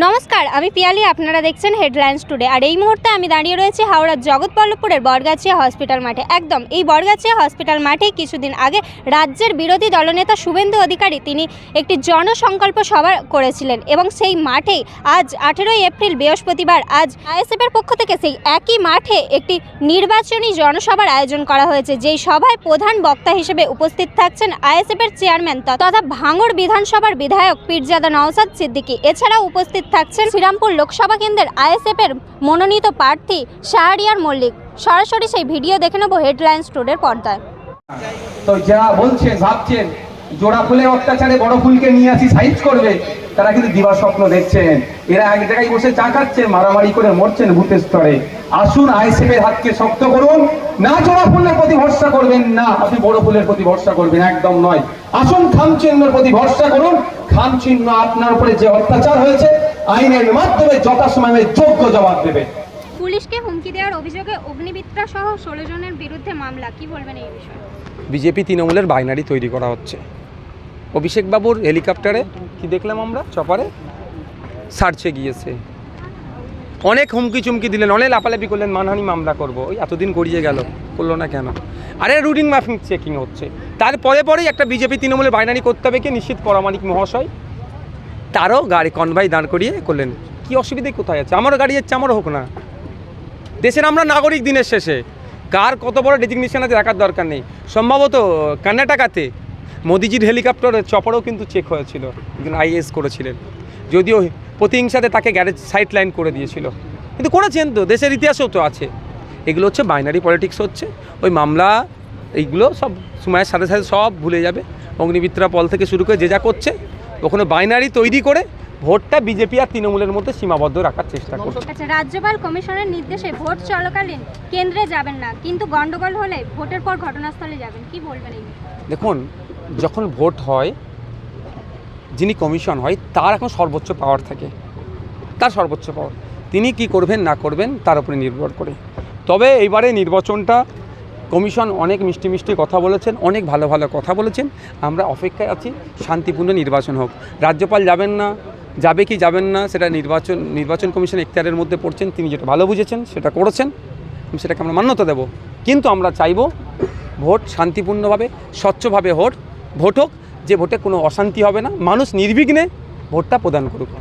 নমস্কার, আমি পিয়ালি, আপনারা দেখছেন হেডলাইন্স টুডে আর এই মুহূর্তে আমি দাঁড়িয়ে রয়েছি হাওড়ার জগৎবল্লভপুরের বরগাছিয়া হসপিটাল মাঠে। একদম, এই বরগাছিয়া হসপিটাল মাঠেই কিছুদিন আগে রাজ্যের বিরোধী দলনেতা শুভেন্দু অধিকারী তিনি একটি জনসংকল্প সভা করেছিলেন এবং সেই মাঠেই আজ আঠেরোই এপ্রিল, বৃহস্পতিবার, আজ আইএসএফের পক্ষ থেকে সেই একই মাঠে একটি নির্বাচনী জনসভার আয়োজন করা হয়েছে। যেই সভায় প্রধান বক্তা হিসেবে উপস্থিত থাকছেন আইএসএফের চেয়ারম্যান তথা ভাঙড় বিধানসভার বিধায়ক পীরজাদা নওসাদ সিদ্দিকী। এছাড়াও উপস্থিত থাকছেন শ্রীরামপুর লোকসভা কেন্দ্রের আইএসএফের মনোনীত প্রার্থী শাহরিয়ার মল্লিক। সরাসরি সেই ভিডিও দেখে নেব হেডলাইন্স টুডের পর্দায়। তো যারা বলছেন, ভাবছেন, জোড়া ফুলের অত্যাচারে বড় ফুলকে নিয়ে আসি, সাইজ করবে, তারা কিন্তু দিবা স্বপ্ন দেখছেন। এরা এক জায়গায় বসে চা খাচ্ছেন মারামারি করে মরছেন ভূতের স্তরে। আসুন আইসিএফের হাতকে শক্ত করুন, না জোড়া ফুলের প্রতি ভরসা করবেন না, আপনি বড় ফুলের প্রতি ভরসা করবেন, একদম নয়। আসুন খাম চিহ্নের প্রতি ভরসা করুন খাম চিহ্ন আপনার উপরে যে অত্যাচার হয়েছে আইনের মাধ্যমে যথাসময়ে যোগ্য জবাব দেবে। পুলিশকে হুমকি দেওয়ার অভিযোগে অগ্নিবিত্রা সহ ষোলো জনের বিরুদ্ধে মামলা। কি বলবেন এই বিষয়ে? বিজেপি তৃণমূলের বাইনারি তৈরি করা হচ্ছে। অভিষেক বাবুর হেলিকপ্টারে কি দেখলাম আমরা চপারে? সার্চে গিয়েছে। অনেক হুমকি চুমকি দিলেন অনেক লাপালাপি করলেন মানহানি মামলা করব। ওই এতদিন গড়িয়ে গেল। করল না কেন? আরে রুটিন মাফিং চেকিং হচ্ছে। তারপরে পরেই একটা বিজেপি তৃণমূলের বাইনারি করতে হবে কি? নিশ্চিত পরামানিক মহাশয়। তারও গাড়ি কনভাই দাঁড় করিয়ে করলেন। কি অসুবিধে কোথায় আছে? আমারও গাড়ি যাচ্ছে, আমারও হোক না। দেশের আমরা নাগরিক দিনের শেষে। কার কত বড় ডেজিগনেশন আছে রাখার দরকার নেই। সম্ভবত কর্ণাটকাতে মোদিজির হেলিকপ্টার চপারও কিন্তু চেক হয়েছিল। একজন আইএস করেছিলেন। যদিও প্রতিহিংসাতে তাকে গ্যারেজ সাইড লাইন করে দিয়েছিল। কিন্তু করেছেন তো, দেশের ইতিহাসেও তো আছে। এগুলো হচ্ছে বাইনারি পলিটিক্স হচ্ছে। ওই মামলা এইগুলো সব সময়ের সাথে সাথে সব ভুলে যাবে। অগ্নিমিত্রা পল থেকে শুরু করে যে যা করছে ওখানে বাইনারি তৈরি করে ভোটটা বিজেপি আর তৃণমূলের মধ্যে সীমাবদ্ধ রাখার চেষ্টা করছে। আচ্ছা রাজ্যপাল কমিশনের নির্দেশে ভোট চলাকালীন কেন্দ্রে যাবেন না কিন্তু গন্ডগোল হলে ভোটের পর ঘটনাস্থলে যাবেন কি বলবেন এই দেখুন যখন ভোট হয় যিনি কমিশন হয় তার এখন সর্বোচ্চ পাওয়ার থাকে। তার সর্বোচ্চ পাওয়ার তিনি কি করবেন না করবেন তার উপরে নির্ভর করে। তবে এইবারে নির্বাচনটা কমিশন অনেক মিষ্টি মিষ্টি কথা বলেছেন, অনেক ভালো ভালো কথা বলেছেন। আমরা অপেক্ষায় আছি, শান্তিপূর্ণ নির্বাচন হোক। রাজ্যপাল যাবেন না, যাবে কি যাবেন না, সেটা নির্বাচন নির্বাচন কমিশন এখতিয়ারের মধ্যে পড়ছেন, তিনি যেটা ভালো বুঝেছেন, সেটা করেছেন সেটাকে আমরা মান্যতা দেব। কিন্তু আমরা চাইব ভোট শান্তিপূর্ণভাবে, স্বচ্ছভাবে ভোট ভোট হোক, যে ভোটে কোনো অশান্তি হবে না, মানুষ নির্বিঘ্নে ভোটটা প্রদান করুক।